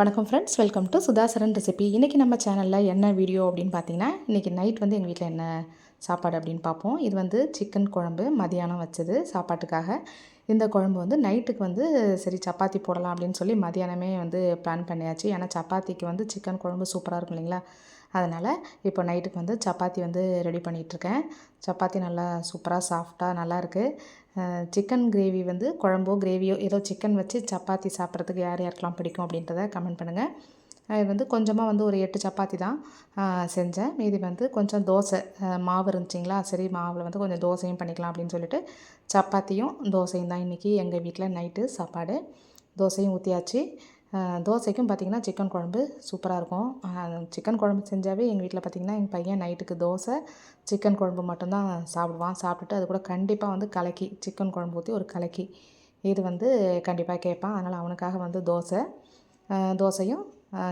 வணக்கம் friends welcome to Sudhasaran recipe இன்றைக்கி நம்ம சேனலில் என்ன வீடியோ அப்படின்னு பார்த்தீங்கன்னா இன்றைக்கி நைட் வந்து எங்கள் வீட்டில் என்ன சாப்பாடு அப்படின்னு பார்ப்போம். இது வந்து சிக்கன் குழம்பு. மதியானம் வச்சது சாப்பாட்டுக்காக. இந்த குழம்பு வந்து நைட்டுக்கு வந்து சரி சப்பாத்தி போடலாம் அப்படின்னு சொல்லி மதியானமே வந்து பிளான் பண்ணியாச்சு. ஏன்னா சப்பாத்திக்கு வந்து சிக்கன் குழம்பு சூப்பராக இருக்கும் இல்லைங்களா? அதனால் இப்போ நைட்டுக்கு வந்து சப்பாத்தி வந்து ரெடி பண்ணிகிட்ருக்கேன் சப்பாத்தி நல்லா சூப்பராக சாஃப்டாக நல்லாயிருக்கு சிக்கன் கிரேவி வந்து குழம்போ கிரேவியோ ஏதோ சிக்கன் வச்சு சப்பாத்தி சாப்பிட்றதுக்கு யார் யாருக்கெலாம் பிடிக்கும் அப்படின்றத கமெண்ட் பண்ணுங்கள் இது வந்து கொஞ்சமாக வந்து ஒரு எட்டு சப்பாத்தி தான் செஞ்சேன். மீதி வந்து கொஞ்சம் தோசை மாவு இருந்துச்சிங்களா சரி மாவில் வந்து கொஞ்சம் தோசையும் பண்ணிக்கலாம் அப்படின்னு சொல்லிட்டு சப்பாத்தியும் தோசையும் தான் இன்றைக்கி எங்கள் வீட்டில் நைட்டு சாப்பாடு. தோசையும் ஊற்றியாச்சு தோசைக்கும் பார்த்திங்கன்னா சிக்கன் குழம்பு சூப்பராக இருக்கும். சிக்கன் குழம்பு செஞ்சாவே எங்கள் வீட்டில் பார்த்திங்கன்னா எங்கள் பையன் நைட்டுக்கு தோசை சிக்கன் குழம்பு மட்டும்தான் சாப்பிடுவான். சாப்பிட்டுட்டு அது கூட கண்டிப்பாக வந்து கலக்கி சிக்கன் குழம்பு ஊற்றி ஒரு கலக்கி. இது வந்து கண்டிப்பாக கேட்பான். அதனால் அவனுக்காக வந்து தோசை தோசையும்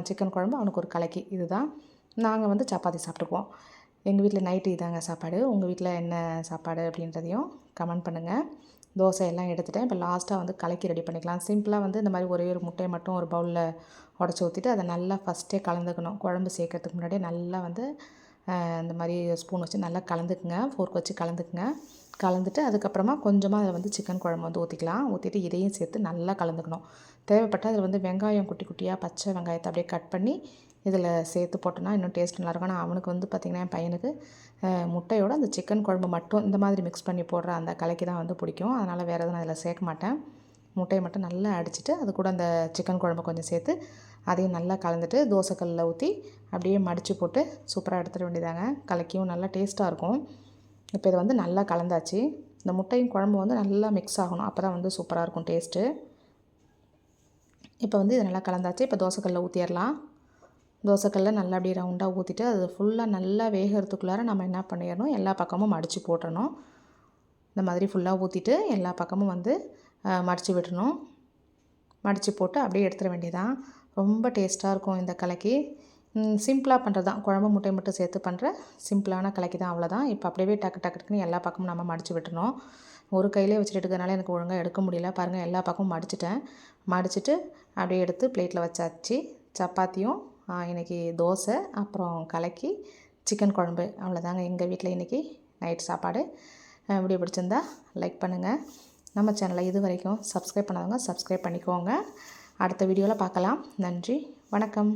சிக்கன் குழம்பு அவனுக்கு ஒரு கலக்கி. இதுதான். நாங்கள் வந்து சப்பாத்தி சாப்பிட்டுக்குவோம். எங்கள் வீட்டில் நைட்டு இதாங்க சாப்பாடு. உங்கள் வீட்டில் என்ன சாப்பாடு அப்படின்றதையும் கமெண்ட் பண்ணுங்கள் தோசையெல்லாம் எடுத்துட்டேன். இப்போ லாஸ்ட்டாக வந்து கலக்கி ரெடி பண்ணிக்கலாம். சிம்பிளாக வந்து இந்த மாதிரி ஒரே ஒரு முட்டையை மட்டும் ஒரு பவுலில் உடச்சி ஊற்றிட்டு அதை நல்லா ஃபஸ்ட்டே கலந்துக்கணும். குழம்பு சேர்க்கறதுக்கு முன்னாடியே நல்லா வந்து இந்த மாதிரி ஸ்பூன் வச்சு நல்லா கலந்துக்குங்க. ஃபோர்க் வச்சு கலந்துக்குங்க. கலந்துட்டு அதுக்கப்புறமா கொஞ்சமாக அதில் வந்து சிக்கன் குழம்பு வந்து ஊற்றிக்கலாம் ஊற்றிட்டு இதையும் சேர்த்து நல்லா கலந்துக்கணும். தேவைப்பட்டால் அதில் வந்து வெங்காயம் குட்டி குட்டியாக பச்சை வெங்காயத்தை அப்படியே கட் பண்ணி இதில் சேர்த்து போட்டோன்னா இன்னும் டேஸ்ட் நல்லாயிருக்கும். ஆனால் அவனுக்கு வந்து பார்த்திங்கன்னா என் பையனுக்கு முட்டையோட அந்த சிக்கன் குழம்பு மட்டும் இந்த மாதிரி மிக்ஸ் பண்ணி போடுற அந்த கலைக்கு தான் வந்து பிடிக்கும். அதனால் வேறு எதுவும் நான் அதில் சேர்க்க மாட்டேன். முட்டையை மட்டும் நல்லா அடிச்சுட்டு அது கூட அந்த சிக்கன் குழம்பு கொஞ்சம் சேர்த்து அதையும் நல்லா கலந்துட்டு தோசைக்கல்லில் ஊற்றி அப்படியே மடித்து போட்டு சூப்பராக எடுத்துட வேண்டியதாங்க கலக்கியும் நல்லா டேஸ்ட்டாக இருக்கும். இப்போ இதை வந்து நல்லா கலந்தாச்சு. இந்த முட்டையும் குழம்பு வந்து நல்லா மிக்ஸ் ஆகணும். அப்போ தான் வந்து சூப்பராக இருக்கும் டேஸ்ட்டு இப்போ வந்து இதை நல்லா கலந்தாச்சு. இப்போ தோசைக்கல்லில் ஊற்றிடலாம் தோசைக்கல்லில் நல்லா அப்படியே ரவுண்டாக ஊற்றிட்டு அது ஃபுல்லாக நல்லா வேகிறதுக்குள்ளார நம்ம என்ன பண்ணிடணும்? எல்லா பக்கமும் மடித்து போட்டணும் இந்த மாதிரி ஃபுல்லாக ஊற்றிட்டு எல்லா பக்கமும் வந்து மடித்து விடணும். மடித்து போட்டு அப்படியே எடுத்துட வேண்டியதான் ரொம்ப டேஸ்ட்டாக இருக்கும் இந்த கலக்கி. சிம்பிளாக பண்ணுறது தான் குழம்பு முட்டை மட்டும் சேர்த்து பண்ணுற சிம்பிளான கலக்கி தான் அவ்வளோதான் இப்போ அப்படியே டக்கு டக்கு டக்குன்னு எல்லா பக்கமும் நம்ம மடித்து விட்டுறோம் ஒரு கையிலே வச்சுட்டு இருக்கிறதுனால எனக்கு ஒழுங்காக எடுக்க முடியல. பாருங்கள் எல்லா பக்கமும் மடிச்சிட்டேன். மடிச்சுட்டு அப்படியே எடுத்து பிளேட்டில் வச்சாச்சு. சப்பாத்தியும் இன்றைக்கி தோசை அப்புறம் கலக்கி சிக்கன் குழம்பு. அவ்வளோதாங்க எங்கள் வீட்டில் இன்றைக்கி நைட் சாப்பாடு. வீடியோ பிடிச்சிருந்தா லைக் பண்ணுங்கள் நம்ம சேனலை இது வரைக்கும் சப்ஸ்கிரைப் பண்ணாதவங்க சப்ஸ்கிரைப் பண்ணிக்கோங்க. அடுத்த வீடியோவில் பார்க்கலாம். நன்றி வணக்கம்.